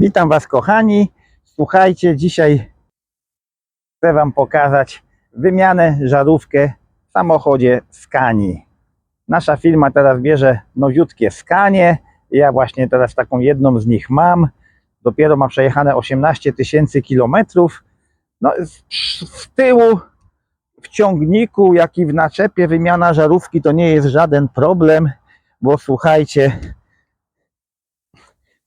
Witam Was kochani. Słuchajcie, dzisiaj chcę Wam pokazać wymianę żarówkę w samochodzie Scani. Nasza firma teraz bierze nowiutkie Scanie. Ja właśnie teraz taką jedną z nich mam. Dopiero ma przejechane 18 tysięcy kilometrów. No, z, z tyłu w ciągniku, jak i w naczepie wymiana żarówki to nie jest żaden problem, bo słuchajcie,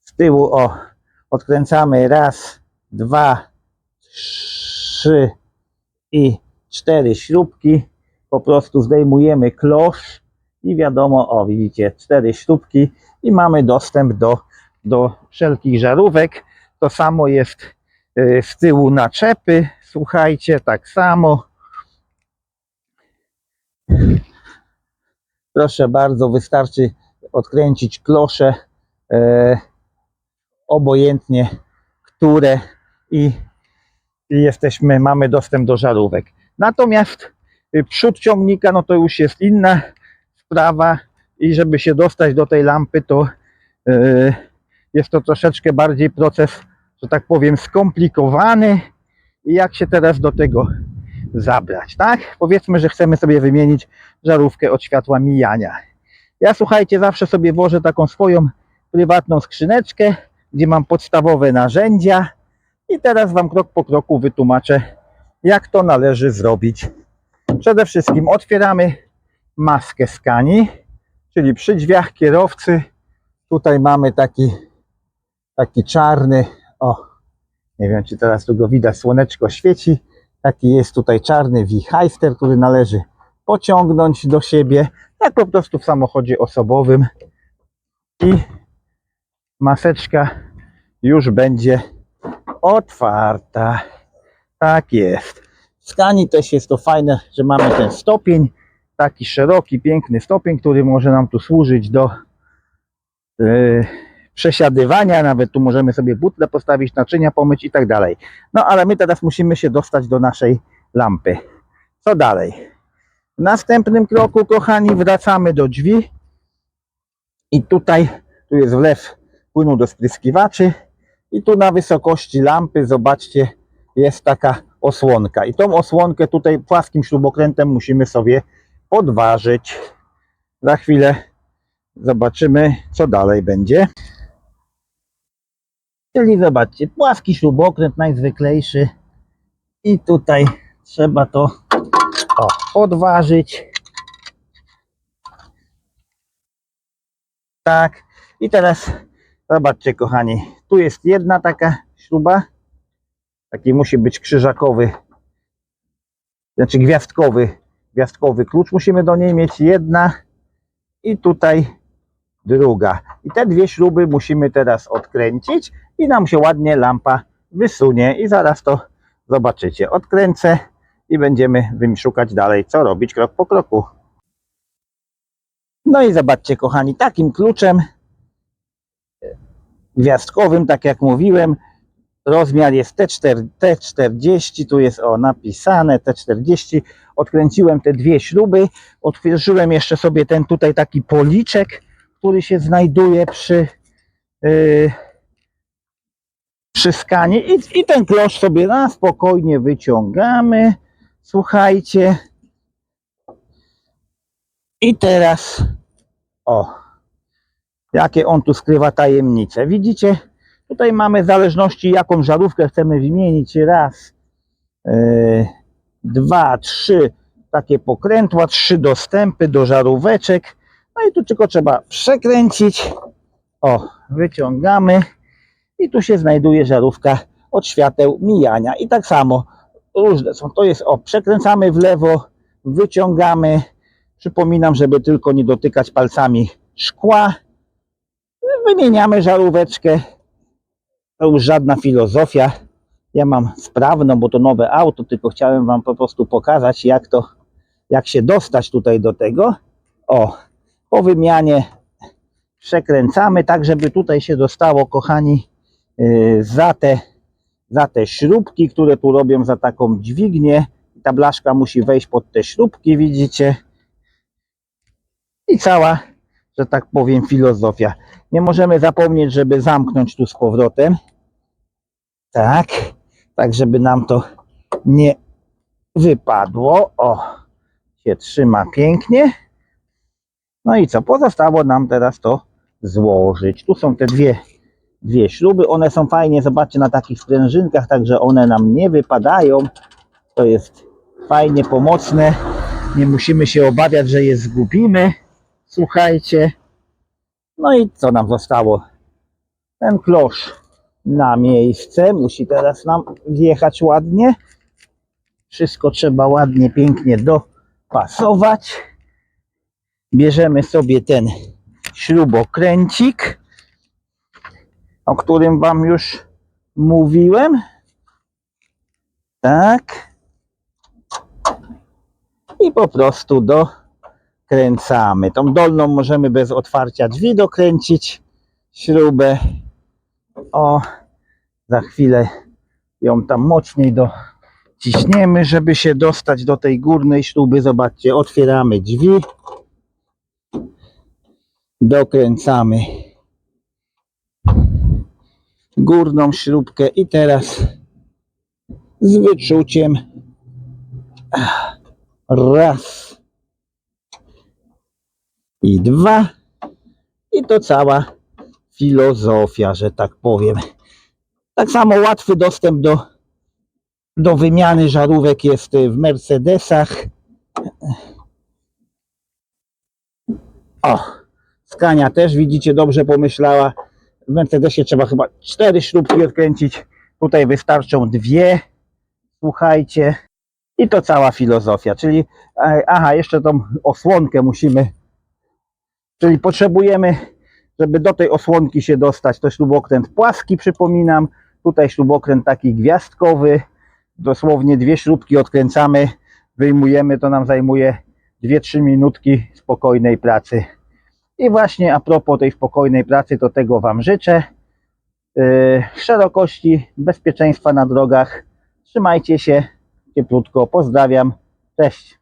z tyłu o odkręcamy raz, dwa, trzy i cztery śrubki. Po prostu zdejmujemy klosz i wiadomo, o widzicie, cztery śrubki i mamy dostęp do, do wszelkich żarówek. To samo jest y, z tyłu naczepy. Słuchajcie, tak samo. Proszę bardzo, wystarczy odkręcić klosze. Obojętnie które i, jesteśmy, mamy dostęp do żarówek. Natomiast y, przód ciągnika, no to już jest inna sprawa i żeby się dostać do tej lampy, to y, jest to troszeczkę bardziej proces, że tak powiem, skomplikowany i jak się teraz do tego zabrać, tak? Powiedzmy, że chcemy sobie wymienić żarówkę od światła mijania. Ja słuchajcie, zawsze sobie włożę taką swoją prywatną skrzyneczkę, gdzie mam podstawowe narzędzia i teraz Wam krok po kroku wytłumaczę, jak to należy zrobić. Przede wszystkim otwieramy maskę skani, czyli przy drzwiach kierowcy. Tutaj mamy taki, taki czarny, o, nie wiem czy teraz tu go widać, słoneczko świeci. Taki jest tutaj czarny wichajster, który należy pociągnąć do siebie, jak po prostu w samochodzie osobowym. I maseczka już będzie otwarta. Tak jest. W skani też jest to fajne, że mamy ten stopień, taki szeroki, piękny stopień, który może nam tu służyć do yy, przesiadywania, nawet tu możemy sobie butle postawić, naczynia pomyć i tak dalej. No ale my teraz musimy się dostać do naszej lampy. Co dalej? W następnym kroku, kochani, wracamy do drzwi i tutaj, tu jest wlew płynu do spryskiwaczy i tu na wysokości lampy, zobaczcie, jest taka osłonka i tą osłonkę tutaj płaskim śrubokrętem musimy sobie podważyć. Za chwilę zobaczymy, co dalej będzie. Czyli zobaczcie, płaski śrubokręt najzwyklejszy i tutaj trzeba to o, podważyć. Tak. I teraz zobaczcie, kochani, tu jest jedna taka śruba. Taki musi być krzyżakowy, znaczy gwiazdkowy, gwiazdkowy klucz. Musimy do niej mieć jedna i tutaj druga. I te dwie śruby musimy teraz odkręcić i nam się ładnie lampa wysunie i zaraz to zobaczycie. Odkręcę i będziemy szukać dalej, co robić krok po kroku. No i zobaczcie, kochani, takim kluczem gwiazdkowym, tak jak mówiłem, rozmiar jest T4, T40, tu jest o napisane T40. Odkręciłem te dwie śruby, otworzyłem jeszcze sobie ten tutaj taki policzek, który się znajduje przy, yy, przy skanie i, i ten klosz sobie na spokojnie wyciągamy. Słuchajcie. I teraz o, jakie on tu skrywa tajemnice. Widzicie? Tutaj mamy w zależności jaką żarówkę chcemy wymienić. Raz, yy, dwa, trzy takie pokrętła, trzy dostępy do żaróweczek. No i tu tylko trzeba przekręcić. O, wyciągamy. I tu się znajduje żarówka od świateł mijania. I tak samo różne są. To jest o, przekręcamy w lewo, wyciągamy. Przypominam, żeby tylko nie dotykać palcami szkła. Wymieniamy żaróweczkę. To już żadna filozofia. Ja mam sprawną, bo to nowe auto, tylko chciałem Wam po prostu pokazać, jak to, jak się dostać tutaj do tego. O, po wymianie przekręcamy, tak żeby tutaj się dostało, kochani, yy, za te, za te śrubki, które tu robią za taką dźwignię. Ta blaszka musi wejść pod te śrubki, widzicie? I cała, że tak powiem, filozofia. Nie możemy zapomnieć, żeby zamknąć tu z powrotem. Tak, tak żeby nam to nie wypadło. O, się trzyma pięknie. No i co? Pozostało nam teraz to złożyć. Tu są te dwie, dwie śruby. One są fajnie, zobaczcie, na takich sprężynkach, także one nam nie wypadają. To jest fajnie pomocne. Nie musimy się obawiać, że je zgubimy. Słuchajcie. No i co nam zostało? Ten klosz na miejsce. Musi teraz nam wjechać ładnie. Wszystko trzeba ładnie, pięknie dopasować. Bierzemy sobie ten śrubokręcik, o którym Wam już mówiłem. Tak. I po prostu dokręcamy. Tą dolną możemy bez otwarcia drzwi dokręcić śrubę. O, za chwilę ją tam mocniej dociśniemy, żeby się dostać do tej górnej śruby. Zobaczcie, otwieramy drzwi, dokręcamy górną śrubkę i teraz z wyczuciem raz i dwa i to cała filozofia, że tak powiem. Tak samo łatwy dostęp do, do wymiany żarówek jest w Mercedesach. O, Skania też widzicie dobrze pomyślała. W Mercedesie trzeba chyba cztery śrubki odkręcić. Tutaj wystarczą dwie. Słuchajcie. I to cała filozofia. Czyli, e, aha, jeszcze tą osłonkę musimy. Czyli potrzebujemy żeby do tej osłonki się dostać, to śrubokręt płaski, przypominam. Tutaj śrubokręt taki gwiazdkowy. Dosłownie dwie śrubki odkręcamy, wyjmujemy, to nam zajmuje 2-3 minutki spokojnej pracy. I właśnie a propos tej spokojnej pracy, to tego Wam życzę. Yy, szerokości, bezpieczeństwa na drogach. Trzymajcie się cieplutko. Pozdrawiam. Cześć.